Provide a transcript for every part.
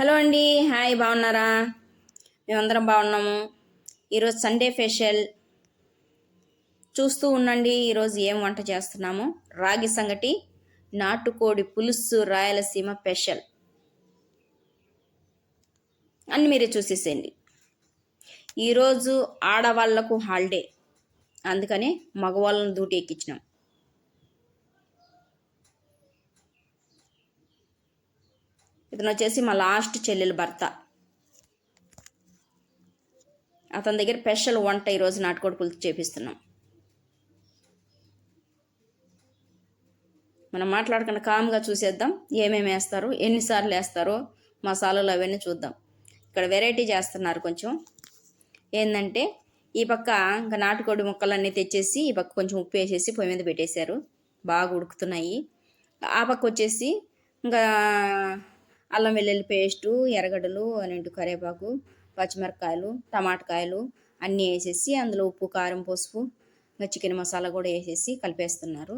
Hello అండి. Hi బాగున్నారా? మేమందరం బాగున్నాము. ఈరోజు సండే ఫెషల్ చూస్తూ ఉండండి ఈరోజు ఏం వంట చేస్తున్నాము. రాగి సంగటి నాటుకోడి పులుసు రాయలసీమ స్పెషల్. అన్ని మీరే చూసేసేయండి. ఈరోజు ఆడవాళ్ళకు హాలిడే. అందుకనే మగవాళ్ళని దూటి ఎక్కించినాం. ఇతను వచ్చేసి మా లాస్ట్ చెల్లెలు భర్త. అతని దగ్గర స్పెషల్ వంట ఈరోజు నాటుకోడి పులుసు చేపిస్తున్నాం. మనం మాట్లాడకుండా కామ్గా చూసేద్దాం ఏమేమి వేస్తారు ఎన్నిసార్లు వేస్తారో మసాలాలు అవన్నీ చూద్దాం. ఇక్కడ వెరైటీ చేస్తున్నారు కొంచెం. ఏంటంటే ఈ పక్క ఇంకా నాటుకోడి ముక్కలన్నీ తెచ్చేసి ఈ పక్క కొంచెం ఉప్పు వేసేసి పొయ్యి మీద పెట్టేశారు. బాగా ఉడుకుతున్నాయి. ఆ పక్క వచ్చేసి ఇంకా అల్లం వెల్లుల్లి పేస్టు ఎర్రగడ్డలు అనేంటి కరివేపాకు పచ్చిమిరపకాయలు టమాటకాయలు అన్నీ వేసేసి అందులో ఉప్పు కారం పసుపు ఇంకా చికెన్ మసాలా కూడా వేసేసి కలిపేస్తున్నారు.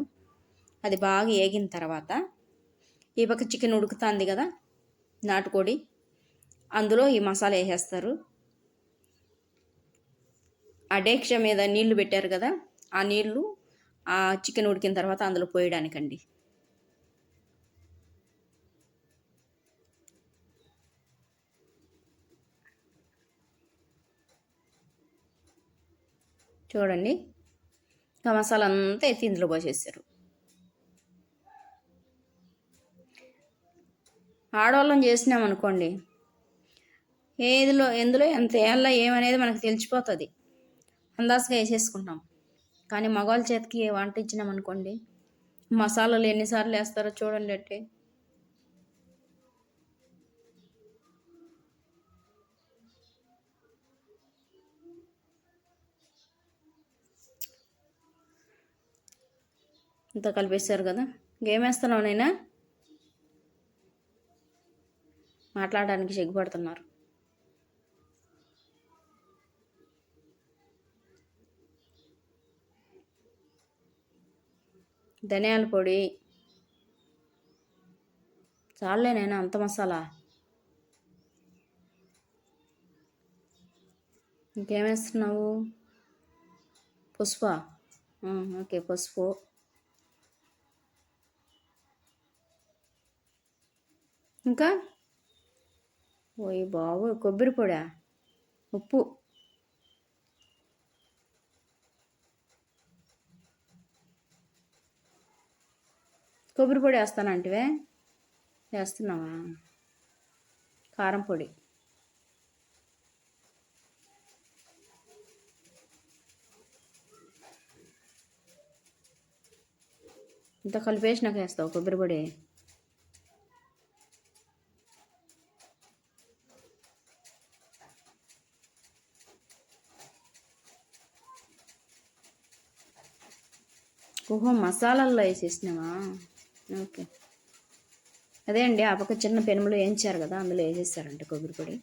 అది బాగా ఏగిన తర్వాత ఈ పక్క చికెన్ ఉడుకుతుంది కదా నాటుకోడి అందులో ఈ మసాలా వేసేస్తారు. ఆ డేక్ష మీద నీళ్ళు పెట్టారు కదా ఆ నీళ్ళు ఆ చికెన్ ఉడికిన తర్వాత అందులో పోయడానికండి. చూడండి. ఇంకా మసాలా అంతా ఎత్తి ఇందులో పోసేసారు. ఆడవాళ్ళం చేసినాం అనుకోండి. ఏదిలో ఎందులో ఎంత ఏళ్ళ ఏమనేది మనకు తెలిసిపోతుంది. అందాజుగా వేసేసుకుంటాం. కానీ మగవాళ్ళ చేతికి వంట ఇచ్చినాం అనుకోండి. మసాలాలు ఎన్నిసార్లు వేస్తారో చూడండి అంటే. ఇంత కలిపేశారు కదా. ఇంకేమేస్తున్నావు నైనా? మాట్లాడడానికి సిగ్గుపడుతున్నారు ధనియాల పొడి. చాలే నేను అంత మసాలా. ఇంకేమేస్తున్నావు? పసుపా ఓకే పసుపు ఇంకా? ఓయ్ బాబు కొబ్బరి పొడా? ఉప్పు. కొబ్బరి పొడి వేస్తానంటివే వేస్తున్నావా? కారం పొడి. ఇంత కలిపేసినాక వేస్తావు కొబ్బరి పొడి? ఓహో మసాలాల్లో వేసేసినావా? ఓకే. అదే అండి ఆ పక్క చిన్న పెనుములు వేయించారు కదా అందులో వేసేసారంట కొబ్బరి పొడి.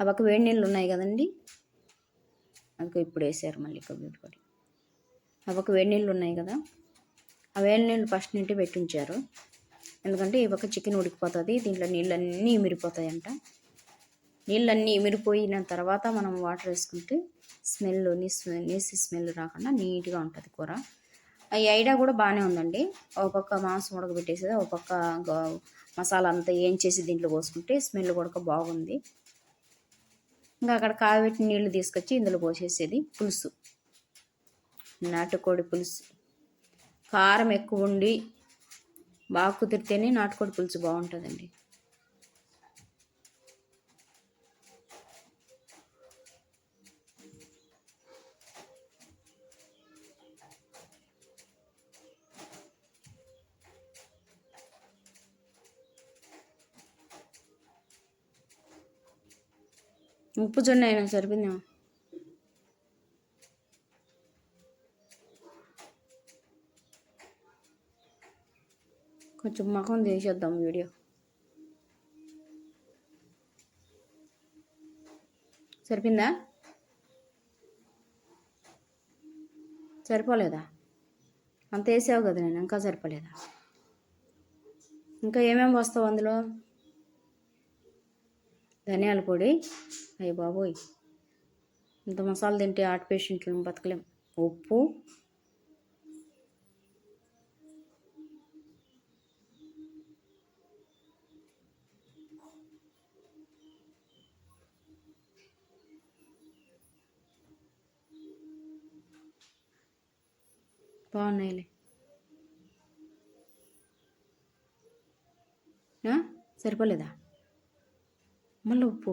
ఆ పక్క వేడి నీళ్ళు ఉన్నాయి కదండి? అందుకు ఇప్పుడు వేసారు మళ్ళీ కొబ్బరి పొడి. ఆ పక్క వేడి నీళ్ళు ఉన్నాయి కదా ఆ వేడి నీళ్ళు ఫస్ట్ నుండి పెట్టి ఉంచారు ఎందుకంటే ఈ పక్క చికెన్ ఉడికిపోతుంది దీంట్లో నీళ్ళన్నీ ఇమిరిపోతాయి అంట నీళ్ళన్నీ ఇమిరిపోయిన తర్వాత మనం వాటర్ వేసుకుంటే స్మెల్ నీసి స్మెల్ రాకుండా నీట్గా ఉంటుంది కూర. ఈ ఐడియా కూడా బాగానే ఉందండి. ఒక పక్క మాంసం ఉడకబెట్టేసేది ఒక పక్క మసాలా అంతా ఏం చేసి దీంట్లో పోసుకుంటే స్మెల్ కూడా బాగుంది. ఇంకా అక్కడ కాగబెట్టిన నీళ్ళు తీసుకొచ్చి ఇందులో పోసేసేది పులుసు. నాటుకోడి పులుసు. కారం ఎక్కువ ఉండి బాగా కుదిరితేనే నాటుకోడి పులుసు బాగుంటుందండి. ఉప్పు జొన్న అయినా సరిపోయిందేమో. కొంచెం మఖం తీసేద్దాం వీడియో. సరిపోయిందా? సరిపోలేదా? అంత వేసావు కదా నేను ఇంకా సరిపోలేదా? ఇంకా ఏమేమి వస్తావు అందులో? ధనియాల పొడి. అయ్యి బాబోయ్. ఇంత మసాలా తింటే హార్ట్ పేషెంట్లను బతకలేం. ఉప్పు బాగున్నాయిలే. సరిపోలేదా? మళ్ళీ ఉప్పు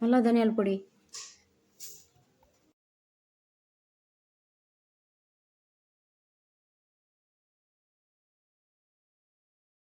మళ్ళీ ధనియాల పొడి.